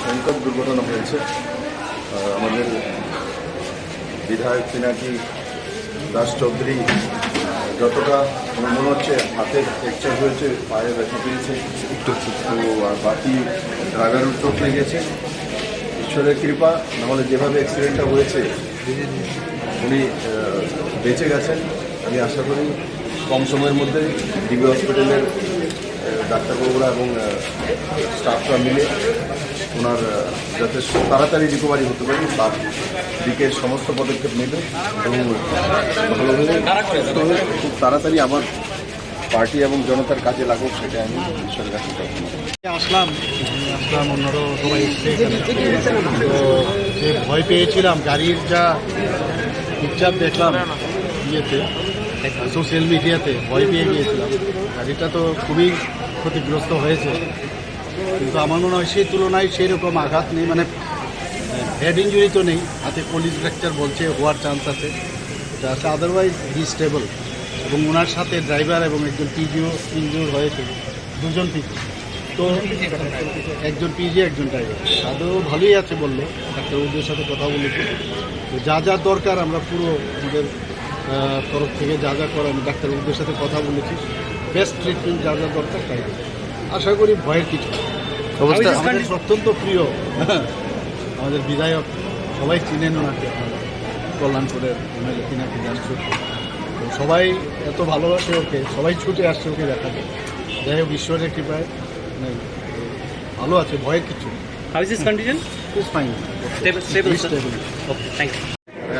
ভয়ঙ্কর দুর্ঘটনা হয়েছে। আমাদের বিধায়ক পিনাকি দাস চৌধুরী যতটা মনে হচ্ছে হাতের ফ্র্যাকচার হয়েছে, পায়ে ব্যথা পেয়েছে, একটু তো আর বাকি ড্রাইভারও চোট লেগেছে। ঈশ্বরের কৃপা, নাহলে যেভাবে অ্যাক্সিডেন্টটা হয়েছে, উনি বেঁচে গেছেন। আমি আশা করি কম সময়ের মধ্যে ডিবি হসপিটালের ডাক্তারবাবুরা এবং স্টাফরা মিলে ওনার যাতে তাড়াতাড়ি রিকভারি হতে পারে, তার দিকে সমস্ত পদক্ষেপ নেবে এবং হয়ে খুব তাড়াতাড়ি আমার পার্টি এবং জনতার কাজে লাগুক, সেটা আমি ঈশ্বরের কাছে আসলাম আসলাম, অন্যরাও সবাই তো যে ভয় পেয়েছিলাম, গাড়ির যা পিকচার দেখলাম ইয়েতে সোশ্যাল মিডিয়াতে ভয় পেয়ে গিয়েছিলাম। গাড়িটা তো খুবই ক্ষতিগ্রস্ত হয়েছে। কিন্তু আমার মনে হয় সেই তুলনায় সেই রকম আঘাত নেই মানে হেড ইঞ্জুরি তো নেই। হাতে কলিজ ফ্র্যাকচার বলছে, হওয়ার চান্স আছে। এটা আছে আদারওয়াইজ হি স্টেবল এবং ওনার সাথে ড্রাইভার এবং একজন পিজিও ইঞ্জুর হয়েছে, দুজন পিজি তো একজন পিজি একজন ড্রাইভার তাদেরও ভালোই আছে বলল, ডাক্তারবাবুদের সাথে কথা বলেছি। তো যা যা দরকার আমরা পুরো আমাদের তরফ থেকে যা যা করার আমি ডাক্তারবাবুদের সাথে কথা বলেছি। বেস্ট ট্রিটমেন্ট যা যা দরকার তাই আশা করি ভয়ের কিছু। আমাদের অত্যন্ত প্রিয় আমাদের বিধায়ক সবাই চিনেন ওনাকে। কল্যাণপুরের এমএলএ পিনাকি দাস সবাই এত ভালোবাসে ওকে সবাই ছুটে আসছে ওকে দেখাতে। যাই হোক ঈশ্বরের কৃপায় মানে, ভালো আছে ভয়ের কিছু condition? Is fine. Stable thank you.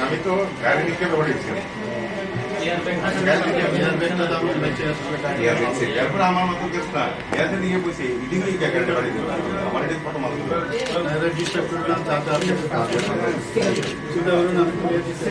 আমি তো গাড়ি নিতে পারিছি এরপর আমার মতো কেস না ইয়াতে নিয়ে বসে ইডিংলি গাড়িটা বাড়ি দিল আমার এটা ফটো মারতে রেজিস্টার করলাম যা যা আছে চিন্তা করুন আমি করে দিচ্ছি।